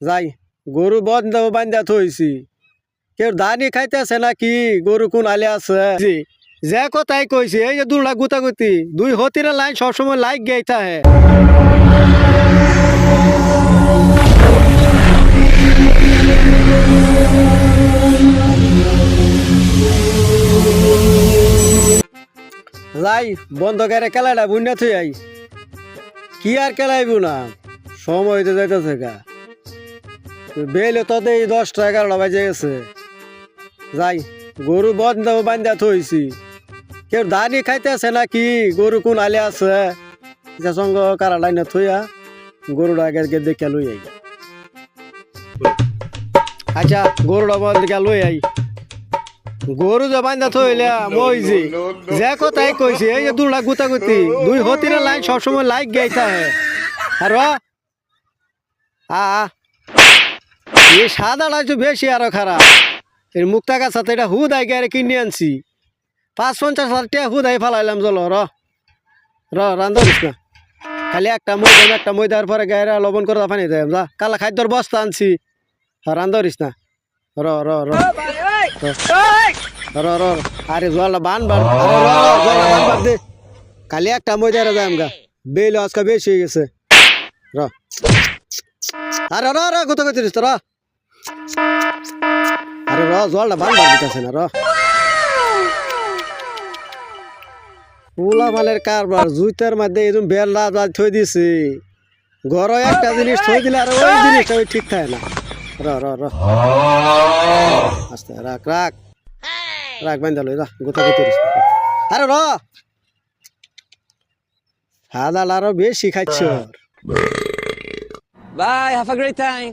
যাই, গরু বন্ধ বান্ধা থইছি। কেউ ধানি খাইতেছে নাকি? গরু কোন আলে আছে? যে কথাই কইছি, এই যে দুলা গুতাগুতি, দুই হতিরা লাইন সবসময় লাইক গেইতা হে যাই, বন্ধ করে খেলাটা বুঝনা থই আই কি আর খেলাইব না? সময় তো যাইতেছে গা। বেলে ততে এই দশটা, এগারোটা বাজে গেছে। যাই, গরু বন্ধ বান্ধা থইছি। কেউ ধানি খাইতেছে নাকি? গরু কোন আলে আছে? যে সঙ্গ কারা লাইনে থইয়া গরুটা আগে আগে দেখে লই আই আচ্ছা গরুটা বন্ধ দেখে লই আই। গরু যে বান্ধা থইলে, মই যে কথাই কইছি, এই যে দুলা গুতাগুতি, দুই হতিরা লাইন সবসময় লাইক গাইতা হে আর আ। এই সাদাটা একটু বেশি আরও খারাপ। এর মুক্তা গাছ সাথে এটা হুদ আই গাড়ি কিনে আনছি। পাঁচ পঞ্চাশ হাজার টাকা হুদ আই ফালাইলাম, চলো, র। র রান্ধরিস না খালি একটা ময়দা একটা ময়দার পরে গায়ে লবণ করে পানি দেয় যা। কালা খাদ্যর বস্তা আনছি। রান্ধরিস না। র র র। র র আরে জলটা বান বান। দে। খালি একটা ময়দারে যাই আমগা বেল আজকে বেশি হয়ে গেছে। র। আরে র র, কত কত র আরে র জলটা বান দিতেছে না র। পোলা মালের কারবার জুইতার মধ্যে এরকম বেলা বাদ থই দিছি। ঘর একটা জিনিস থই দিলে আর ওই জিনিসটা ওই ঠিক থাকে না। র র র। আস্তে রাখ রাখ। রাখ বান্ধা লই রা গোতা গোতা আরে র! হাদাল আরও বেশি খাচ্ছ Bye. Have a great time.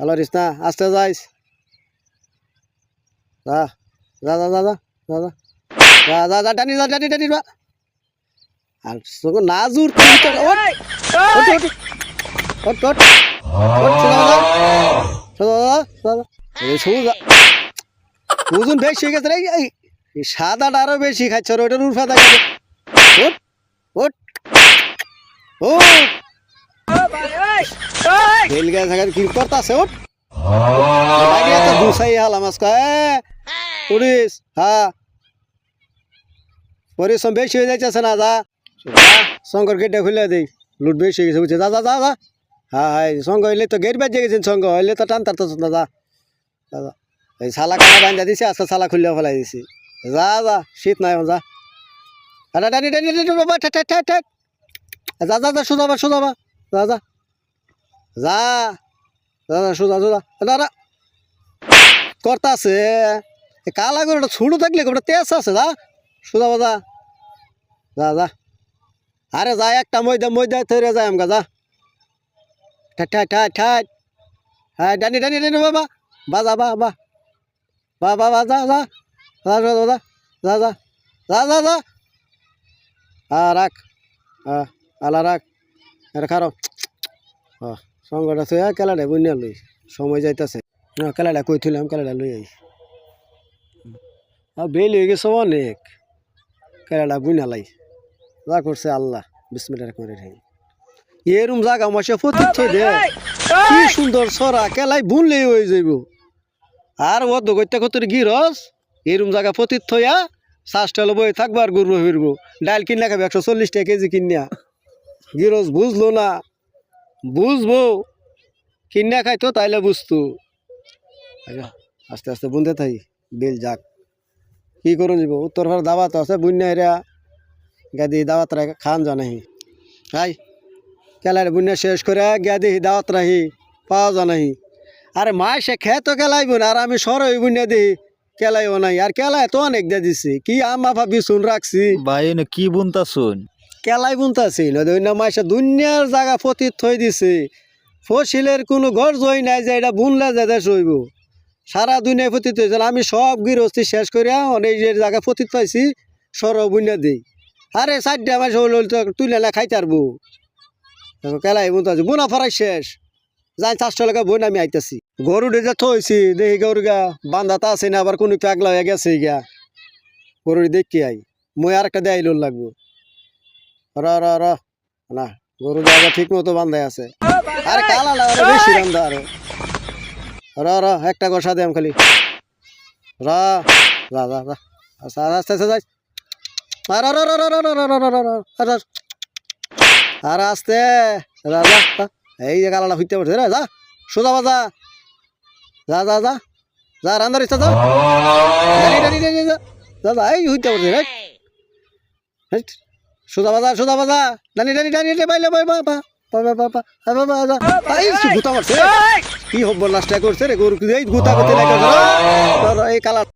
হলো রিস না আস্তে যাইস? যা যা যা যা বেশি গেছে রে সাদাটা আরও বেশি খাচ্ছে আর উর্ফা দেখা ওট ওট ও বেল গাছ থাকার কি ওট বাইরে তো দুসাই হালাম আজকে পুলিশ হ্যাঁ পরিশ্রম হয়ে যাচ্ছে না যা শঙ্কর গেটটা খুলে দেই লুট বেশি হয়ে গেছে বুঝছে যা যা হ্যাঁ হ্যাঁ সঙ্গ হইলে তো গেট বাজে গেছেন সঙ্গ হইলে তো টান যা, যা এই শালা কাটা বান্ধা দিছে আজকে শালা খুলে ফেলাই দিছি যা যা শীত নাই যা টানি টানি টানি বাবা ঠেট ঠেট ঠেট যা যা যা সোজাবা সোজাবা যা যা যা। সোজা সোজা। দাদা করতাছে এ, কালা করে ওটা ছোটো থাকলে ওটা তেজ আছে, যা। সোজা যা যা যা। আরে, যা, একটা ময়দা ময়দা তৈরি যায় আমগা, যা। ঠাট ঠাট ঠাট ঠাট। হ্যাঁ ডানি ডানি ডানি, বাবা। বা, যা, বা বা। বা বা বা, যা যা। যা যা যা যা। যা যা। যা যা হ্যাঁ রাখ। হ্যাঁ আলা, রাখ। আরে খারো হ্যাঁ সঙ্গটা থই কেলাটা বুনিয়া লই সময় যাইতাছে। না কেলাটা কই থইলাম কেলাটা লই আই আর বেল হয়ে গেছে অনেক। কেলাটা বুনা লাই যা করছে আল্লাহ বিসমিল্লাহ রহমান রহিম এরম জায়গা মাসে ফতির থই দে কি সুন্দর সরা কেলাই বুনলেই হয়ে যাইব। আর অর্ধ করতে কত গিরস এরম জায়গা ফতির থইয়া শ্বাসটা বই থাকব আর গরু ফিরবো ডাল কিনা খাবে একশো চল্লিশ টাকা কেজি কিনিয়া। গিরস বুঝলো না। বুঝব। কিনা খাইতো তাইলে বুঝতো। আচ্ছা, আস্তে আস্তে বুনতে থাকি বিল যাক। কি করুন যাব উত্তর ভারত দাওয়াত আছে বুন্যা এরা গাদি দাওয়াত রাখে খান জানাহি হাই কেলার বুন্যা শেষ করে গাদি দাওয়াত রাহি পাওয়া জানাহি আরে মায় সে খেতো কেলাইব না আর আমি সর সরই বুন্যা দিই কেলাইও নাই। আর কেলায় তো অনেক দিয়ে দিছি কি আমা ভাবি শুন রাখছি। ভাই কি বুনতা শুন? কেলাই বুনতাছি নদী মাসে দুনিয়ার জায়গা পতি থই দিছে। ফসিলের কোনো ঘর জয় নাই যে এটা বুনলে যে দেশ হইব। সারা দুনিয়ায় পতিত হয়েছিল আমি সব গৃহস্থী শেষ করিয়া অনেক যে জায়গায় পতিত পাইছি সর বুনিয়া দিই। আরে চারটা মাস হল তুলে না খাইতে পারব কেলাই বুনতে আছে। বোনা ফরাই শেষ। যাই চারশো টাকা বই আমি আইতাছি। গরু ডে যা থইছি, দেখি গরু গা বান্ধাতা আছে না, আবার কোনো পাগলা হয়ে গেছে গা। গরু দেখি আই। মই আর একটা দেয় লাগবো। র র র না গরু জায়গা ঠিক মতো বান্ধাই আছে আরে কালা না আরে বেশি রান্দা আরও র র একটা কষা দেম খালি র যা যা যা আস্তে আস্তে আস্তে যাই আর আর আর আর আর আস্তে যা। এই যে কালাটা হইতে পারছে রে যা সোজা বাজা যা যা যা যা রান্দার ইচ্ছা যা যা এই হইতে পারছে রে। সোজা বাজা সোজা বাজা ডানি ডানি ডানি বাইলে বাই বাবা কি হব নাস্তা করছে রে গরু এই গুতা করতে লাগে এই কালার